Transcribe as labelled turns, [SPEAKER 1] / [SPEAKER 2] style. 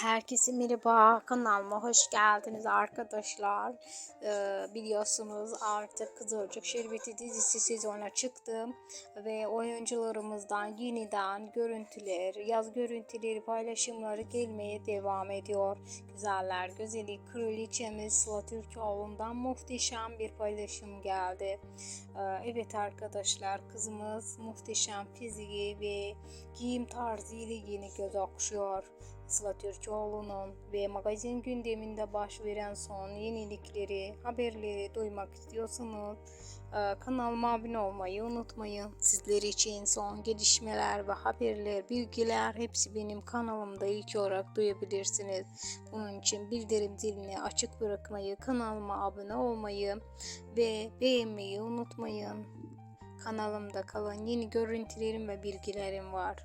[SPEAKER 1] Herkese merhaba kanalıma hoş geldiniz arkadaşlar. Ee, biliyorsunuz artık Kızılcık Şerbeti dizisi sezona çıktı ve oyuncularımızdan yeniden görüntüler, yaz görüntüleri paylaşımları gelmeye devam ediyor. Güzeller güzeli kraliçemiz Sıla Türkoğlu'ndan muhteşem bir paylaşım geldi. Ee, evet arkadaşlar kızımız muhteşem fiziği ve giyim tarzı ile yeni göz okşuyor. Sıla Türkoğlu'nun ve magazin gündeminde baş veren son yenilikleri, haberleri duymak istiyorsanız e, kanalıma abone olmayı unutmayın. Sizler için son gelişmeler ve haberler, bilgiler hepsi benim kanalımda ilk olarak duyabilirsiniz. Bunun için bildirim zilini açık bırakmayı, kanalıma abone olmayı ve beğenmeyi unutmayın. Kanalımda kalan yeni görüntülerim ve bilgilerim var.